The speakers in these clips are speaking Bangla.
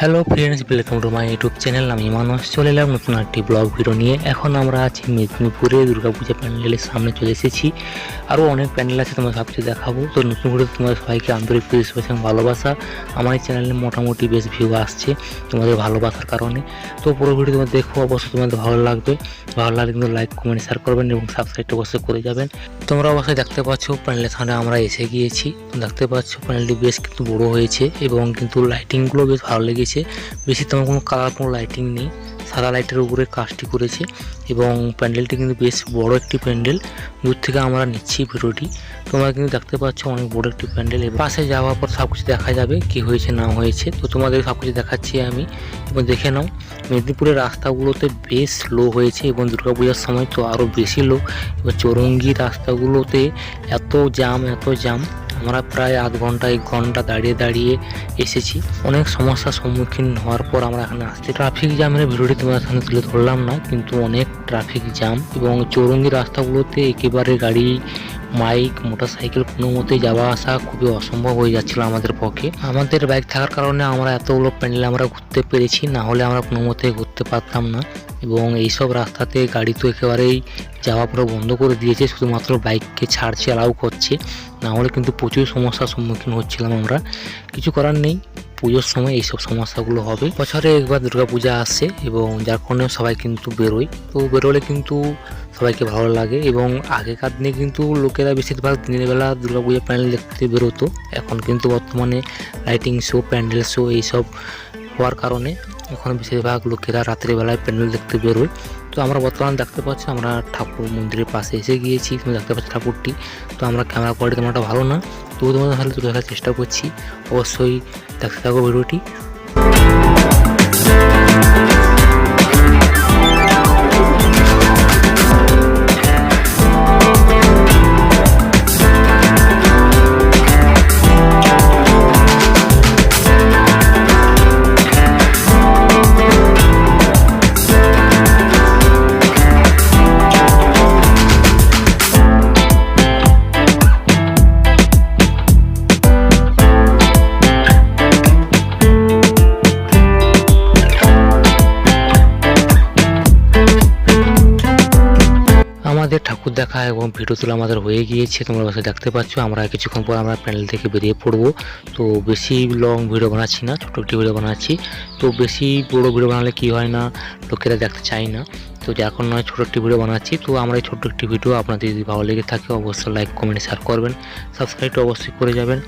Hello friends welcome to my YouTube channel আমি মানুষ চলে এলাম নতুন একটি ব্লগ ভিডিও নিয়ে। এখন আমরা আছি মেদিনীপুরে, দুর্গাপূজা প্যান্ডেলের সামনে চলে এসেছি। আরও অনেক প্যান্ডেল আছে তোমার সবচেয়ে দেখাবো। তো নতুন করে তোমাদের সবাইকে আন্তরিক পরিষেবা এবং ভালোবাসা। আমার এই চ্যানেলে মোটামুটি বেশ ভিউ আসছে তোমাদের ভালোবাসার কারণে। তো পুরো ভিডিও তোমার দেখো, অবশ্যই তোমাদের ভালো লাগবে। ভালো লাগলে কিন্তু লাইক কমেন্ট শেয়ার করবেন এবং সাবস্ক্রাইবটা অবশ্যই করে যাবেন। তোমরা অবশ্যই দেখতে পাচ্ছ প্যান্ডেলের সামনে আমরা এসে গিয়েছি। দেখতে পাচ্ছ প্যান্ডেলটি বেশ কিন্তু বড় হয়েছে এবং কিন্তু লাইটিংগুলো বেশ ভালো লেগেছে। বেশি তেমন কোনো কালার লাইটিং নেই। সাদা লাইটের উপরে কাজটি করেছে এবং প্যান্ডেলটি কিন্তু বেশ বড় একটি প্যান্ডেল। দূর থেকে আমরা নিচ্ছি ভিডিওটি। তোমরা কিন্তু দেখতে পাচ্ছ অনেক বড় একটি প্যান্ডেল এবার পাশে যাওয়ার পর সব কিছু দেখা যাবে, কি হয়েছে, না হয়েছে। তো তোমাদের সব কিছু দেখাচ্ছি আমি। এবং দেখে নাও, মেদিনীপুরের রাস্তাগুলোতে বেশ লো হয়েছে এবং দুর্গাপূজার সময় তো আরও বেশি লো এবার চৌরঙ্গি রাস্তাগুলোতে এত জাম এত জাম আমরা প্রায় আধ ঘণ্টা, এক ঘণ্টা দাঁড়িয়ে দাঁড়িয়ে এসেছি। অনেক সমস্যার সম্মুখীন হওয়ার পর আমরা এখানে আসছি। ট্রাফিক জ্যামের ভিডিওটি তোমার সামনে তুলে ধরলাম না, কিন্তু অনেক ট্রাফিক জ্যাম এবং চৌরঙ্গি রাস্তাগুলোতে একেবারে গাড়ি বাইক মোটরসাইকেল কোনো মতেই যাওয়া আসা খুবই অসম্ভব হয়ে যাচ্ছিল আমাদের পক্ষে। আমাদের বাইক থাকার কারণে আমরা এতগুলো প্যান্ডেল আমরা ঘুরতে পেরেছি, না হলে আমরা কোনো মতেই ঘুরতে পারতাম না। এবং এইসব রাস্তাতে গাড়ি তো একেবারেই যাওয়া পুরো বন্ধ করে দিয়েছে, শুধুমাত্র বাইককে ছাড়ছে অ্যালাউ করছে। না হলে কিন্তু প্রচুর সমস্যার সম্মুখীন হচ্ছিলাম আমরা। কিছু করার নেই, পুজোর সময় এইসব সমস্যাগুলো হবে। বছরে একবার দুর্গাপূজা আসে এবং যার কারণে সবাই কিন্তু বেরোয়। তো বেরোলে কিন্তু সবাইকে ভালো লাগে এবং আগেকার দিনে কিন্তু লোকেরা বেশিরভাগ দিনের বেলা দুর্গাপূজা প্যান্ডেল দেখতে বেরোতো। এখন কিন্তু বর্তমানে লাইটিং শো প্যান্ডেল শো এইসব হওয়ার কারণে এখন বেশিরভাগ লোকেরা রাত্রে বেলায় প্যান্ডেল দেখতে বেরোয়। তো আমরা বর্তমানে দেখতে পাচ্ছি আমরা ঠাকুর মন্দিরের পাশে এসে গিয়েছি, তুমি দেখতে পাচ্ছি ঠাকুরটি। তো আমরা ক্যামেরা কোয়ালিটি তোমার ভালো না তবু তোমাদের তাহলে তুলে দেখার চেষ্টা করছি। অবশ্যই দেখতে থাকো ভিডিওটি। আমাদের ঠাকুর দেখা এবং ভিডিও তোলা আমাদের হয়ে গিয়েছে। তোমরা বাসায় দেখতে পাচ্ছ। আমরা কিছুক্ষণ পর আমরা প্যান্ডেল থেকে বেরিয়ে পড়ব। তো বেশি লং ভিডিও বানাচ্ছি না, ছোটো একটি ভিডিও বানাচ্ছি। তো বেশি বড় ভিডিও বানালে কি হয় না, লোকেরা দেখতে চায় না। তো কারণে নয়, ছোটো একটি ভিডিও বানাচ্ছি, তো আমরা এই ছোট্ট একটি ভিডিও আপনাদের যদি ভালো লেগে থাকে, অবশ্যই লাইক কমেন্ট শেয়ার করবেন। সাবস্ক্রাইবটা অবশ্যই করে যাবেন।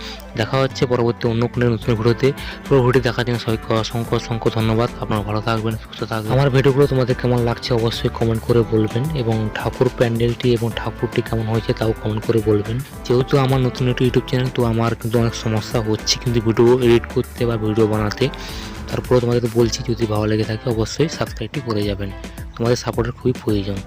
দেখা হচ্ছে পরবর্তী অন্য কোনো নতুন ভিডিওতে পুরো ভিডিও দেখার জন্য সবাইকে অসংখ্য অসংখ্য ধন্যবাদ। আপনারা ভালো থাকবেন, সুস্থ থাকবেন। আমার ভিডিওগুলো তোমাদের কেমন লাগছে অবশ্যই কমেন্ট করে বলবেন এবং ঠাকুর প্যান্ডেলটি এবং ঠাকুরটি কেমন হয়েছে তাও কমেন্ট করে বলবেন। যেহেতু আমার নতুন একটি ইউটিউব চ্যানেল তো আমার কিন্তু অনেক সমস্যা হচ্ছে কিন্তু ভিডিও এডিট করতে বা ভিডিও বানাতে। তারপরে তোমাদের বলছি, যদি ভালো লেগে থাকে অবশ্যই সাবস্ক্রাইবটি করে যাবেন। তোমাদের সাপোর্টের খুবই প্রয়োজন।